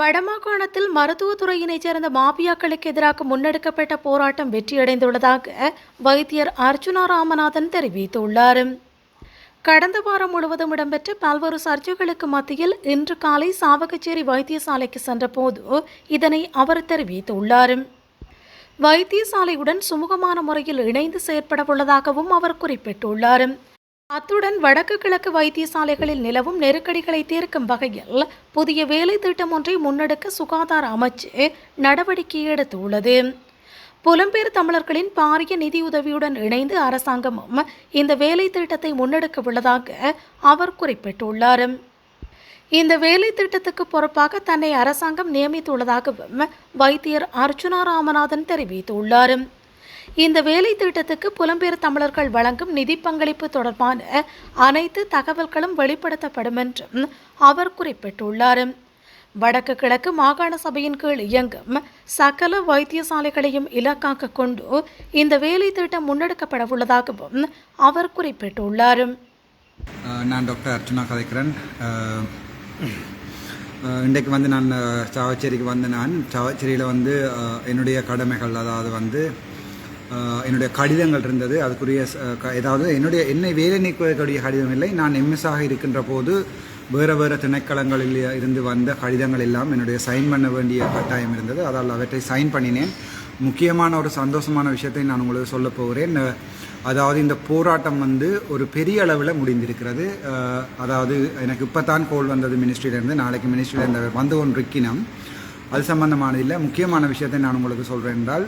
வடமாகாணத்தில் மருத்துவத்துறையினைச் சேர்ந்த மாபியாக்களுக்கு எதிராக முன்னெடுக்கப்பட்ட போராட்டம் வெற்றியடைந்துள்ளதாக வைத்தியர் அர்ஜுனா ராமநாதன் தெரிவித்துள்ளார். கடந்த வாரம் முழுவதும் இடம்பெற்ற பல்வேறு சர்ச்சைகளுக்கு மத்தியில் இன்று காலை சாவகச்சேரி வைத்தியசாலைக்கு சென்றபோது இதனை அவர் தெரிவித்துள்ளார். வைத்தியசாலையுடன் சுமூகமான முறையில் இணைந்து செயற்பட உள்ளதாகவும் அவர் குறிப்பிட்டுள்ளார். அத்துடன் வடக்கு கிழக்கு வைத்தியசாலைகளில் நிலவும் நெருக்கடிகளை தீர்க்கும் வகையில் புதிய வேலை திட்டம் ஒன்றை முன்னெடுக்க சுகாதார அமைச்சு நடவடிக்கை எடுத்துள்ளது. புலம்பெயர் தமிழர்களின் பாரிய நிதியுதவியுடன் இணைந்து அரசாங்கமும் இந்த வேலை திட்டத்தை முன்னெடுக்க உள்ளதாக அவர் குறிப்பிட்டுள்ளார். இந்த வேலை திட்டத்துக்கு பொறுப்பாக தன்னை அரசாங்கம் நியமித்துள்ளதாகவும் வைத்தியர் அர்ச்சுனா ராமநாதன் தெரிவித்துள்ளார். இந்த வேலை திட்டத்துக்கு புலம்பெயர் தமிழர்கள் வழங்கும் நிதி பங்களிப்பு தொடர்பான அனைத்து தகவல்களும் வெளிப்படுத்தப்படும் என்றும் அவர் குறிப்பிட்டுள்ளார். வடக்கு கிழக்கு மாகாண சபையின் கீழ் இயங்கும் சகல வைத்தியசாலைகளையும் இலக்காக கொண்டு இந்த வேலை திட்டம் முன்னெடுக்கப்பட உள்ளதாகவும் அவர் குறிப்பிட்டுள்ளார். நான் டாக்டர் அர்ச்சனா கதைக்கிறேன் இன்றைக்கு வந்து நான் சாவச்சேரிக்கு வந்து நான் சாவச்சேரியில் வந்து என்னுடைய கடமைகள் அதாவது வந்து என்னுடைய கடிதங்கள் இருந்தது. அதுக்குரிய க- ஏதாவது என்னுடைய என்னை வேலை நீக்குவதற்குரிய கடிதம் இல்லை. நான் எம்எஸ்ஆக இருக்கின்ற போது வேறு வேறு திணைக்களங்களில் இருந்து வந்த கடிதங்கள் எல்லாம் என்னுடைய சைன் பண்ண வேண்டிய கட்டாயம் இருந்தது. அதால் அவற்றை சைன் பண்ணினேன். முக்கியமான ஒரு சந்தோஷமான விஷயத்தை நான் உங்களுக்கு சொல்ல போகிறேன். அதாவது இந்த போராட்டம் வந்து ஒரு பெரிய அளவில் முடிந்திருக்கிறது. அதாவது எனக்கு இப்போ தான் கோல் வந்தது மினிஸ்ட்ரியிலேருந்து நாளைக்கு மினிஸ்ட்ரியிலேருந்து வந்து கொண்டிருக்கினோம் அது சம்பந்தமானது இல்லை. முக்கியமான விஷயத்தை நான் உங்களுக்கு சொல்கிறேன் என்றால்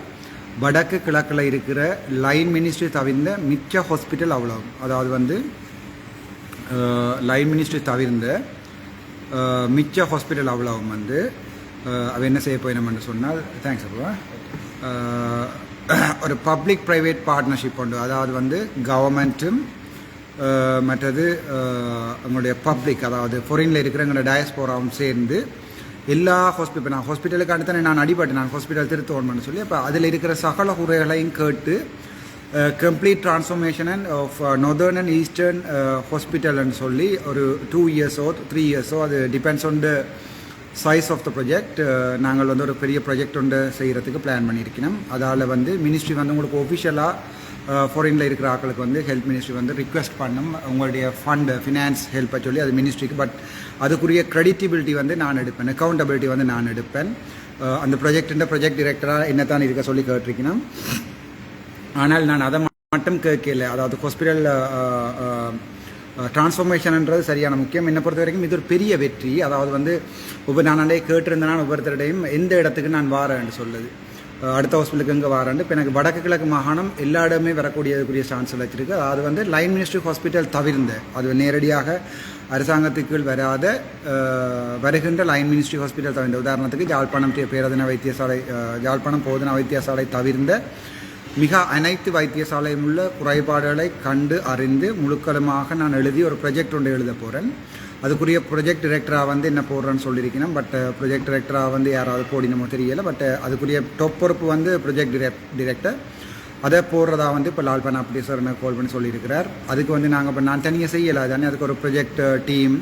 வடக்கு கிழக்கில் இருக்கிற லைன் மினிஸ்ட்ரி தவிர்ந்த மிச்ச ஹாஸ்பிட்டல் அவ்வளோ அதாவது வந்து லைன் மினிஸ்ட்ரி தவிர்ந்த மிச்ச ஹாஸ்பிட்டல் அவ்வளவும் வந்து அவ என்ன செய்ய போயினோம்னு சொன்னால் தேங்க்ஸ் அப்பா. ஒரு பப்ளிக் ப்ரைவேட் பார்ட்னர்ஷிப் உண்டு. அதாவது வந்து கவர்மெண்ட்டும் மற்றது அஹ், எங்களுடைய பப்ளிக் அதாவது ஃபாரினில் இருக்கிற எங்களோட டயஸ்போராவும் சேர்ந்து எல்லா ஹாஸ்பிட்டல் நான் ஹாஸ்பிட்டலுக்கு தானே நான் அடிபட்டேன் நான் ஹாஸ்பிட்டல் திருத்தோணும்னு சொல்லி அப்போ அதில் இருக்கிற சகல குறைகளையும் கேட்டு complete transformation and of northern and eastern ஹாஸ்பிட்டல்னு சொல்லி ஒரு டூ இயர்ஸோ த்ரீ இயர்ஸோ அது depends on the size of the project நாங்கள் வந்து ஒரு பெரிய ப்ராஜெக்ட் ஒன்று செய்கிறதுக்கு பிளான் பண்ணியிருக்கணும் அதால் வந்து மினிஸ்ட்ரி வந்து உங்களுக்கு ஒஃபிஷியலாக ஃபாரினில் இருக்கிற ஆட்களுக்கு வந்து ஹெல்த் மினிஸ்ட்ரி வந்து ரிக்வெஸ்ட் பண்ணும். உங்களுடைய ஃபண்டு ஃபினான்ஸ் ஹெல்ப்பை சொல்லி அது மினிஸ்ட்ரிக்கு பட் அதுக்குரிய கிரெடிட்டிபிலிட்டி வந்து நான் எடுப்பேன். அக்கௌண்டபிலிட்டி வந்து நான் எடுப்பேன். அந்த ப்ராஜெக்டின் ப்ராஜெக்ட் டிரெக்டராக என்னத்தான் இருக்க சொல்லி கேட்டிருக்கணும் ஆனால் நான் அதை மட்டும் கேட்கல. அதாவது ஹாஸ்பிட்டல் டிரான்ஸ்ஃபர்மேஷன்ன்றது சரியான முக்கியம். என்னை பொறுத்த வரைக்கும் இது ஒரு பெரிய வெற்றி. அதாவது வந்து ஒவ்வொரு நானே கேட்டிருந்தேன் ஒவ்வொருத்தருடையும் எந்த இடத்துக்கு நான் வாரேன்னு சொல்லுது. அடுத்த ஹாஸ்பிட்டலுக்கு எங்கே வரேன் இப்போ எனக்கு வடக்கு கிழக்கு மாகாணம் எல்லா இடமே வரக்கூடியதுக்குரிய சான்ஸ் வச்சிருக்கு. அது வந்து லைன் மினிஸ்ட்ரி ஹாஸ்பிட்டல் தவிர்ந்த அது நேரடியாக அரசாங்கத்துக்கு கீழ் வராத வருகின்ற லைன் மினிஸ்ட்ரி ஹாஸ்பிட்டல் தவிர்ந்த. உதாரணத்துக்கு யாழ்ப்பாணம் டி- பேரதன வைத்தியசாலை அஹ், யாழ்ப்பாணம் போதனா வைத்தியசாலை தவிர்ந்த மிக அனைத்து வைத்தியசாலையும் உள்ள குறைபாடுகளை கண்டு அறிந்து முழுக்களுமாக நான் எழுதி ஒரு ப்ரொஜெக்ட் ஒன்று எழுத போகிறேன் அதுக்குரிய ப்ரொஜெக்ட் டிரெக்டராக வந்து என்ன போடுறேன்னு சொல்லியிருக்கணும் பட் ப்ரொஜெக்ட் uh, டிரெக்டராக வந்து யாராவது போடினமோ தெரியல பட் uh, அதுக்குரிய டொப் பொறுப்பு வந்து ப்ரொஜெக்ட் டிரெக்டர் அதை போடுறதா வந்து இப்போ லால்பன் அப்படி சார் என்ன கால் பண்ணி சொல்லியிருக்கிறார். அதுக்கு வந்து நாங்கள் இப்போ நான் தனியாக செய்யலை தானே அதுக்கு ஒரு project team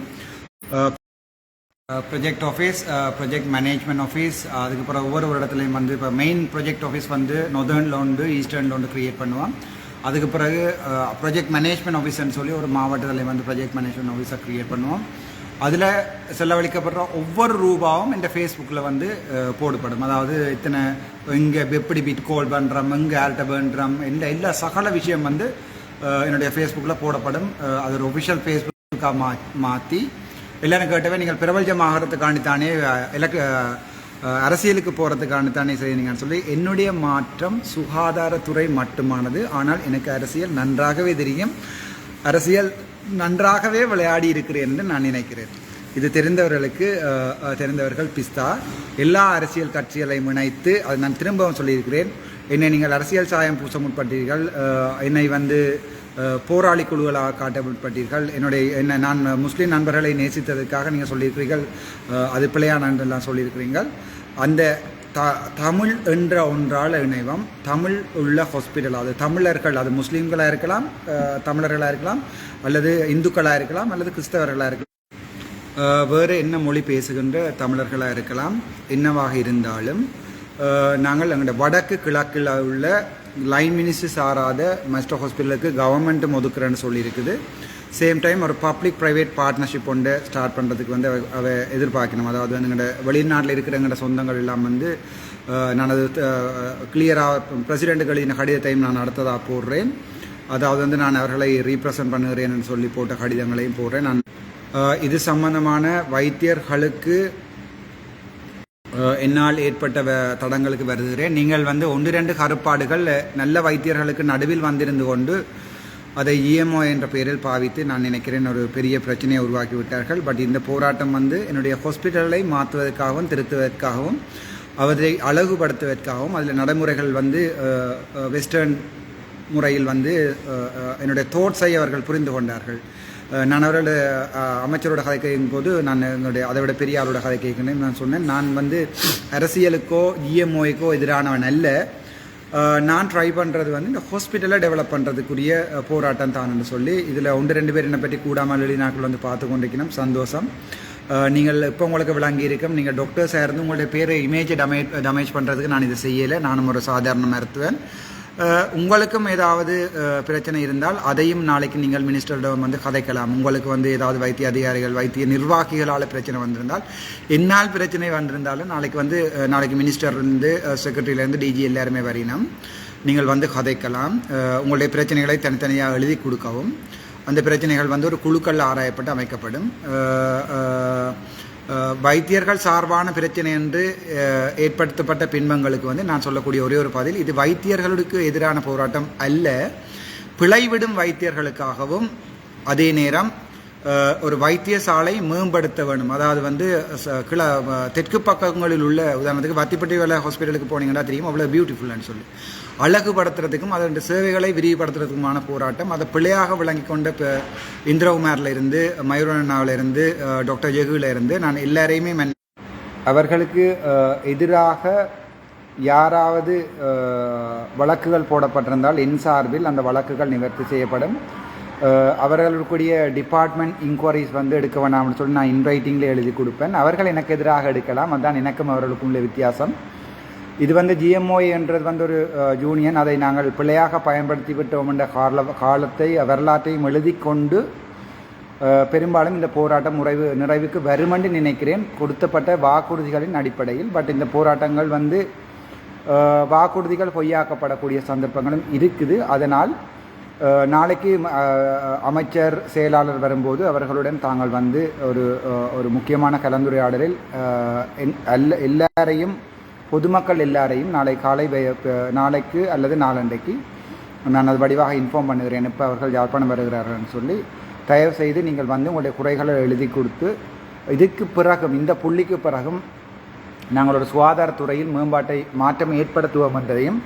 project office project management office அதுக்கப்புறம் ஒவ்வொரு ஒரு இடத்துலையும் வந்து இப்போ மெயின் ப்ரொஜெக்ட் ஆஃபீஸ் வந்து நொதர்னில் உண்டு ஈஸ்டர்னில் உண்டு க்ரியேட் பண்ணுவான். அதுக்கு பிறகு ப்ரொஜெக்ட் மேனேஜ்மெண்ட் ஆஃபீஸர்னு சொல்லி ஒரு மாவட்டத்தில் வந்து ப்ரொஜெக்ட் மேனேஜ்மெண்ட் ஆஃபீஸர் க்ரியேட் பண்ணுவோம். அதில் செலவழிக்கப்படுற ஒவ்வொரு ரூபாவும் இந்த ஃபேஸ்புக்கில் வந்து போடப்படும். அதாவது இத்தனை இங்கே எப்படி பிட் கோல் பண்ணுறோம் இங்கே ஆல்ட்ட பண்ணுறோம் இந்த எல்லா சகல விஷயம் வந்து என்னுடைய ஃபேஸ்புக்கில் போடப்படும். அது ஒரு ஒஃபிஷியல் ஃபேஸ்புக்காக மா மாற்றி எல்லாரும் கேட்டவே நீங்கள் பிரபலஜமாகறதுக்காண்டி தானே இலக்கு அரசியலுக்கு போகிறதுக்கான தானே செய்யுங்கன்னு சொல்லி என்னுடைய மாற்றம் சுகாதாரத்துறை மட்டுமானது. ஆனால் எனக்கு அரசியல் நன்றாகவே தெரியும். அரசியல் நன்றாகவே விளையாடி இருக்கிறேன் என்று நான் நினைக்கிறேன். இது தெரிந்தவர்களுக்கு தெரிந்தவர்கள் பிஸ்தா. எல்லா அரசியல் கட்சிகளையும் இணைத்து அது நான் திரும்பவும் சொல்லியிருக்கிறேன். என்னை நீங்கள் அரசியல் சாயம் பூச முற்பட்டீர்கள். என்னை வந்து போராளி குழுக்களாக காட்டப்பட்டீர்கள் என்னுடைய என்ன நான் முஸ்லீம் நண்பர்களை நேசித்ததற்காக நீங்கள் சொல்லியிருக்கிறீர்கள். அது பிள்ளையான என்றெல்லாம் சொல்லியிருக்கிறீர்கள். அந்த த தமிழ் என்ற ஒன்றால் இணைவம். தமிழ் உள்ள ஹாஸ்பிட்டல் அது தமிழர்கள் அது முஸ்லீம்களாக இருக்கலாம் தமிழர்களாக இருக்கலாம் அல்லது இந்துக்களாக இருக்கலாம் அல்லது கிறிஸ்தவர்களாக இருக்கலாம். வேறு என்ன மொழி பேசுகின்ற தமிழர்களாக இருக்கலாம் என்னவாக இருந்தாலும் நாங்கள் எங்களோட வடக்கு கிழக்கில் உள்ள லைன் மினிஸ்ட்ரி சாராத மெஸ்டர் ஹாஸ்பிட்டலுக்கு கவர்மெண்ட்டும் ஒதுக்குறேன்னு சொல்லியிருக்குது. சேம் டைம் ஒரு பப்ளிக் ப்ரைவேட் பார்ட்னர்ஷிப் ஒன்று ஸ்டார்ட் பண்ணுறதுக்கு வந்து அவ- எதிர்பார்க்கணும். அதாவது வந்து எங்களோட வெளிநாட்டில் இருக்கிற சொந்தங்கள் எல்லாம் வந்து நான் அது கிளியராக பிரசிடெண்ட்டுகளின் கடிதத்தையும் நான் அடுத்ததாக போடுறேன். அதாவது வந்து நான் அவர்களை ரீப்ரசன்ட் பண்ணுகிறேன்னு சொல்லி போட்ட கடிதங்களையும் போடுறேன். நான் இது சம்பந்தமான வைத்தியர்களுக்கு என்னால் ஏற்பட்ட தடங்களுக்கு வருகிறேன். நீங்கள் வந்து ஒன்று ரெண்டு கருப்பாடுகள் நல்ல வைத்தியர்களுக்கு நடுவில் வந்திருந்து கொண்டு அதை இஎம்ஓ என்ற பெயரில் பாவித்து நான் நினைக்கிறேன் ஒரு பெரிய பிரச்சனையை உருவாக்கி விட்டார்கள். பட் இந்த போராட்டம் வந்து என்னுடைய ஹாஸ்பிட்டலை மாற்றுவதற்காகவும் திருத்துவதற்காகவும் அவரை அழகுபடுத்துவதற்காகவும் அதில் நடைமுறைகள் வந்து வெஸ்டர்ன் முறையில் வந்து என்னுடைய தோட்ஸை அவர்கள் புரிந்து கொண்டார்கள். நான் அவரோட அமைச்சரோட கதை கேட்கும் போது நான் என்னுடைய அதை விட பெரிய கதை கேட்கணும் நான் சொன்னேன். நான் வந்து அரசியலுக்கோ இஎம்ஓய்க்கோ எதிரானவன் அல்ல. நான் ட்ரை பண்ணுறது வந்து இந்த ஹாஸ்பிட்டலை டெவலப் பண்ணுறதுக்குரிய போராட்டம் தான்னு சொல்லி இதில் ஒன்று ரெண்டு பேர் என்னை பற்றி கூடாமல் வெளிநாட்டில் வந்து பார்த்து கொண்டிருக்கணும். சந்தோஷம். நீங்கள் இப்போ உங்களுக்கு விளங்கி இருக்கும் நீங்கள் டாக்டர்ஸாக இருந்து உங்களுடைய பேரை இமேஜை டமேஜ் டமேஜ் பண்ணுறதுக்கு நான் இதை செய்யலை. நானும் ஒரு சாதாரண மருத்துவன். உங்களுக்கும் ஏதாவது பிரச்சனை இருந்தால் அதையும் நாளைக்கு நீங்கள் மினிஸ்டரிடம் வந்து கதைக்கலாம். உங்களுக்கு வந்து ஏதாவது வைத்திய அதிகாரிகள் வைத்திய நிர்வாகிகளால் பிரச்சனை வந்திருந்தால் என்னால் பிரச்சனை வந்திருந்தாலும் நாளைக்கு வந்து நாளைக்கு மினிஸ்டர்லேருந்து செக்ரட்டரியிலேருந்து டிஜி எல்லாருமே வரையினோம் நீங்கள் வந்து கதைக்கலாம். உங்களுடைய பிரச்சனைகளை தனித்தனியாக எழுதி கொடுக்கவும். அந்த பிரச்சனைகள் வந்து ஒரு குழுக்கள் ஆராயப்பட்டு அமைக்கப்படும். வைத்தியர்கள் சார்பான பிரச்சனை என்று ஏற்படுத்தப்பட்ட பின்பங்களுக்கு வந்து நான் சொல்லக்கூடிய ஒரே ஒரு பதில் இது வைத்தியர்களுக்கு எதிரான போராட்டம் அல்ல. பிழைவிடும் வைத்தியர்களுக்காகவும் அதே நேரம் ஒரு வைத்தியசாலை மேம்படுத்த வேணும் அதாவது வந்து கிள தெற்கு பக்கங்களில் உள்ள உதாரணத்துக்கு வத்திப்பட்டி வேலை ஹாஸ்பிட்டலுக்கு போனீங்கன்னா தெரியும் அவ்வளோ பியூட்டிஃபுல்னு சொல்லி. அழகுபடுத்துறதுக்கும் அதனுடைய சேவைகளை விரிவுபடுத்துறதுக்குமான போராட்டம். அதை பிழையாக விளங்கி கொண்ட இப்போ இந்திரகுமாரில் இருந்து மயூரனாவில் இருந்து டாக்டர் ஜெகுல இருந்து நான் எல்லாரையுமே அவர்களுக்கு எதிராக யாராவது வழக்குகள் போடப்பட்டிருந்தால் என் சார்பில் அந்த வழக்குகள் நிவர்த்தி செய்யப்படும். அவர்களுக்குரிய டிபார்ட்மெண்ட் இன்கொயரிஸ் வந்து எடுக்க வேணாம்னு சொல்லி நான் இன்ரைட்டிங்கில் எழுதி கொடுப்பேன். அவர்கள் எனக்கு எதிராக எடுக்கலாம். அதுதான் எனக்கும் அவர்களுக்கும் உள்ள வித்தியாசம். இது வந்து ஜிஎம்ஓ என்றது வந்து ஒரு யூனியன் அதை நாங்கள் பிழையாக பயன்படுத்தி விட்டோம் என்ற கால காலத்தை வரலாற்றையும் எழுதி கொண்டு பெரும்பாலும் இந்த போராட்டம் உறைவு நிறைவுக்கு வருமென்று நினைக்கிறேன். கொடுத்தப்பட்ட வாக்குறுதிகளின் அடிப்படையில். பட் இந்த போராட்டங்கள் வந்து வாக்குறுதிகள் பொய்யாக்கப்படக்கூடிய சந்தர்ப்பங்களும் இருக்குது. அதனால் நாளைக்கு அமைச்சர் செயலாளர் வரும்போது அவர்களுடன் தாங்கள் வந்து ஒரு ஒரு முக்கியமான கலந்துரையாடலில் என்- எல்லாரையும் பொதுமக்கள் எல்லாரையும் நாளை காலை நாளைக்கு அல்லது நாளண்டைக்கு நான் அது வடிவாக இன்ஃபார்ம் பண்ணுகிறேன். இப்போ அவர்கள் யாழ்ப்பாணம் வருகிறார்கள்னு சொல்லி தயவு செய்து நீங்கள் வந்து உங்களுடைய குறைகளை எழுதி கொடுத்து இதுக்கு பிறகும் இந்த புள்ளிக்கு பிறகும் நாங்கள் ஒரு சுகாதாரத்துறையில் மேம்பாட்டை மாற்றம் ஏற்படுத்துவோம் என்றதையும்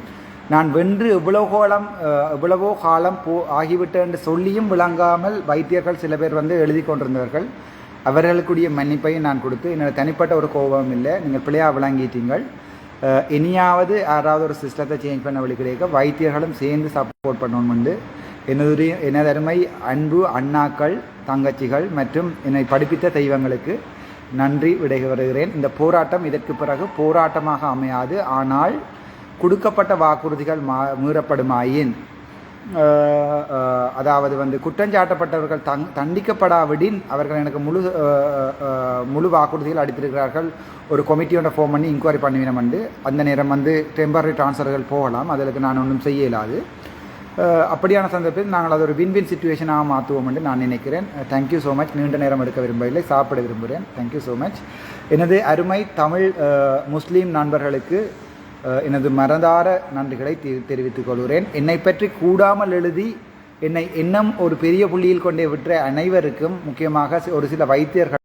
நான் வென்று இவ்வளவு எவ்வளவோ இவ்வளவோ காலம் போ ஆகிவிட்டேன் என்று சொல்லியும் விளங்காமல் வைத்தியர்கள் சில பேர் வந்து எழுதி கொண்டிருந்தவர்கள். அவர்களுக்குரிய மன்னிப்பையும் நான் கொடுத்து என்னோட தனிப்பட்ட ஒரு கோபம் இல்லை. நீங்கள் பிள்ளையாக விளங்கிட்டீங்கள் இனியாவது யாராவது ஒரு சிஸ்டத்தை சேஞ்ச் பண்ண வழி கிடைக்க வைத்தியர்களும் சேர்ந்து சப்போர்ட் பண்ணணும்னு எனதுடைய எனதருமை அன்பு அண்ணாக்கள் தங்கச்சிகள் மற்றும் என்னை படிப்பித்த தெய்வங்களுக்கு நன்றி விடைபெறுகிறேன். இந்த போராட்டம் இதற்கு பிறகு போராட்டமாக அமையாது. ஆனால் கொடுக்கப்பட்ட வாக்குறுதிகள் மா மீறப்படுமாயின் அதாவது வந்து குற்றஞ்சாட்டப்பட்டவர்கள் தங் தண்டிக்கப்படாவிடின் அவர்கள் எனக்கு முழு முழு வாக்குறுதிகள் அளித்திருக்கிறார்கள். ஒரு கமிட்டியோட ஃபோன் பண்ணி இன்கொயரி பண்ணுவேன் வந்து. அந்த நேரம் வந்து டெம்பரரி ட்ரான்ஸ்ஃபர்கள் போகலாம். அதற்கு நான் ஒன்றும் செய்ய இயலாது. அப்படியான சந்தர்ப்பத்தில் நாங்கள் அது ஒரு வின் வின் சுச்சுவேஷனாக மாற்றுவோம் என்று நான் நினைக்கிறேன். தேங்க்யூ ஸோ மச் நீண்ட நேரம் எடுக்க விரும்பவில்லை. சாப்பிட விரும்புகிறேன். தேங்க்யூ ஸோ மச் எனது அருமை தமிழ் முஸ்லீம் நண்பர்களுக்கு எனது மறந்தார நன்றிகளை தெரிவித்துக் கொள்கிறேன். என்னை பற்றி கூடாமல் எழுதி என்னை இன்னும் ஒரு பெரிய புள்ளியில் கொண்டே விற்ற அனைவருக்கும் முக்கியமாக ஒரு சில வைத்தியர்கள்